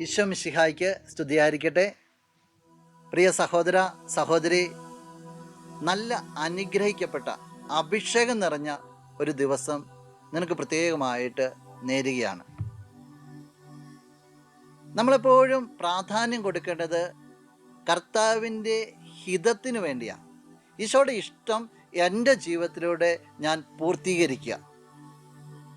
ഈശോ മിശിഹായ്ക്ക് സ്തുതിയായിരിക്കട്ടെ. പ്രിയ സഹോദര സഹോദരി നല്ല അനുഗ്രഹിക്കപ്പെട്ട അഭിഷേകം നിറഞ്ഞ ഒരു ദിവസം നിനക്ക് പ്രത്യേകമായിട്ട് നേരുകയാണ്. നമ്മളെപ്പോഴും പ്രാധാന്യം കൊടുക്കേണ്ടത് കർത്താവിന്റെ ഹിതത്തിനു വേണ്ടിയാണ് ഈശോയുടെ ഇഷ്ടം എന്റെ ജീവിതത്തിലൂടെ ഞാൻ പൂർത്തീകരിക്കുക.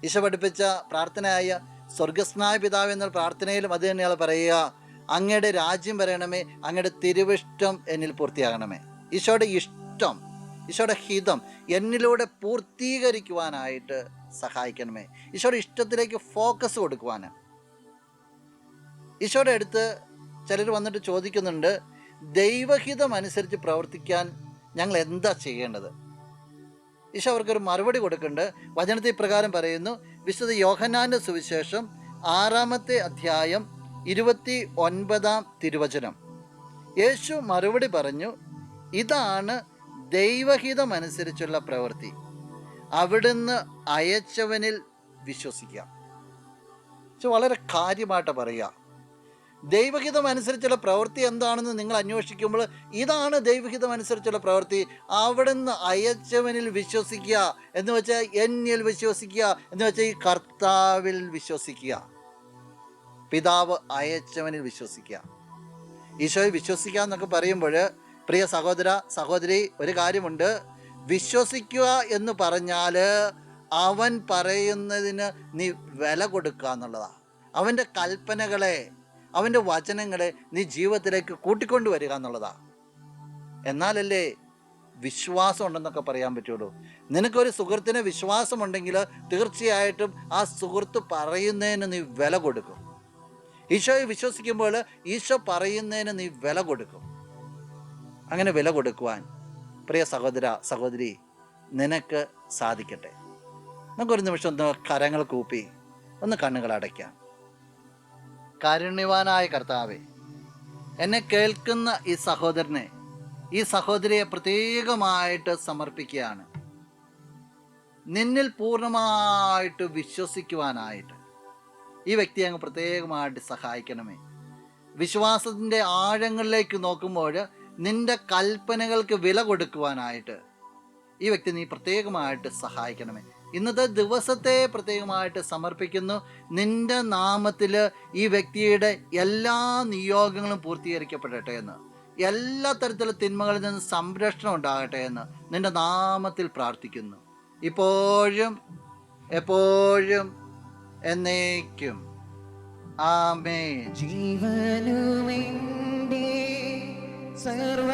ഈശോ പഠിപ്പിച്ച പ്രാർത്ഥനയായ സ്വർഗസ്നായ പിതാവ് എന്ന പ്രാർത്ഥനയിലും അത് തന്നെയാണ് പറയുക. അങ്ങയുടെ രാജ്യം വരണമേ അങ്ങയുടെ തിരുവിഷ്ടം എന്നിൽ പൂർത്തിയാകണമേ. ഈശോയുടെ ഇഷ്ടം ഈശോയുടെ ഹിതം എന്നിലൂടെ പൂർത്തീകരിക്കുവാനായിട്ട് സഹായിക്കണമേ. ഈശോയുടെ ഇഷ്ടത്തിലേക്ക് ഫോക്കസ് കൊടുക്കുവാൻ ഈശോയുടെ അടുത്ത് ചിലർ വന്നിട്ട് ചോദിക്കുന്നുണ്ട് ദൈവഹിതം അനുസരിച്ച് പ്രവർത്തിക്കാൻ ഞങ്ങൾ എന്താ ചെയ്യേണ്ടത്? ഈശോ അവർക്കൊരു മറുപടി കൊടുക്കുന്നുണ്ട്. വചനത്തിൽ പ്രകാരം പറയുന്നു വിശുദ്ധ യോഹനാന്റെ സുവിശേഷം ആറാമത്തെ അധ്യായം ഇരുപത്തി ഒൻപതാം തിരുവചനം. യേശു മറുപടി പറഞ്ഞു ഇതാണ് ദൈവഹിതമനുസരിച്ചുള്ള പ്രവൃത്തി. അവിടുന്ന് അയച്ചവനിൽ വിശ്വസിക്കാം. വളരെ കാര്യമായിട്ട് പറയുക. ദൈവഹിതം അനുസരിച്ചുള്ള പ്രവൃത്തി എന്താണെന്ന് നിങ്ങൾ അന്വേഷിക്കുമ്പോൾ ഇതാണ് ദൈവഹിതം അനുസരിച്ചുള്ള പ്രവൃത്തി. അവിടുന്ന് അയച്ചവനിൽ വിശ്വസിക്കുക എന്ന് വെച്ചാൽ എന്നിൽ വിശ്വസിക്കുക എന്ന് വെച്ചാൽ ഈ കർത്താവിൽ വിശ്വസിക്കുക. പിതാവ് അയച്ചവനിൽ വിശ്വസിക്കുക. ഈശോയിൽ വിശ്വസിക്കുക എന്നൊക്കെ പറയുമ്പോൾ പ്രിയ സഹോദര സഹോദരി ഒരു കാര്യമുണ്ട്. വിശ്വസിക്കുക എന്ന് പറഞ്ഞാൽ അവൻ പറയുന്നതിന് നീ വില കൊടുക്കുക എന്നുള്ളതാണ് അവന്റെ കൽപ്പനകളെ അവന്റെ വചനങ്ങളെ നീ ജീവിതത്തിലേക്ക് കൂട്ടിക്കൊണ്ടു വരിക എന്നുള്ളതാണ് എന്നാലല്ലേ വിശ്വാസം ഉണ്ടെന്നൊക്കെ പറയാൻ പറ്റുള്ളൂ. നിനക്കൊരു സുഹൃത്തിന് വിശ്വാസമുണ്ടെങ്കിൽ തീർച്ചയായിട്ടും ആ സുഹൃത്ത് പറയുന്നതിന് നീ വില കൊടുക്കും. ഈശോയെ വിശ്വസിക്കുമ്പോൾ ഈശോ പറയുന്നതിന് നീ വില കൊടുക്കും. അങ്ങനെ വില കൊടുക്കുവാൻ പ്രിയ സഹോദര സഹോദരി നിനക്ക് സാധിക്കട്ടെ. നമുക്കൊരു നിമിഷം ഒന്ന് കരങ്ങൾ കൂപ്പി ഒന്ന് കണ്ണുകൾ അടയ്ക്കാം. കാരുണ്യവാനായ കർത്താവെ എന്നെ കേൾക്കുന്ന ഈ സഹോദരനെ ഈ സഹോദരിയെ പ്രത്യേകമായിട്ട് സമർപ്പിക്കുകയാണ്. നിന്നിൽ പൂർണമായിട്ട് വിശ്വസിക്കുവാനായിട്ട് ഈ വ്യക്തി അങ്ങ് പ്രത്യേകമായിട്ട് സഹായിക്കണമേ. വിശ്വാസത്തിന്റെ ആഴങ്ങളിലേക്ക് നോക്കുമ്പോൾ നിന്റെ കൽപ്പനകൾക്ക് വില കൊടുക്കുവാനായിട്ട് ഈ വ്യക്തി നീ പ്രത്യേകമായിട്ട് സഹായിക്കണമേ. ഇന്നത്തെ ദിവസത്തെ പ്രത്യേകമായിട്ട് സമർപ്പിക്കുന്നു. നിന്റെ നാമത്തിൽ ഈ വ്യക്തിയുടെ എല്ലാ നിയോഗങ്ങളും പൂർത്തീകരിക്കപ്പെടട്ടെ എന്ന്. എല്ലാ തരത്തിലുള്ള തിന്മകളിൽ നിന്ന് സംരക്ഷണം ഉണ്ടാകട്ടെ എന്ന് നിന്റെ നാമത്തിൽ പ്രാർത്ഥിക്കുന്നു. ഇപ്പോഴും എപ്പോഴും എന്നേക്കും. ആമേ ജീവനുമെന്റെ സർവസ്വവും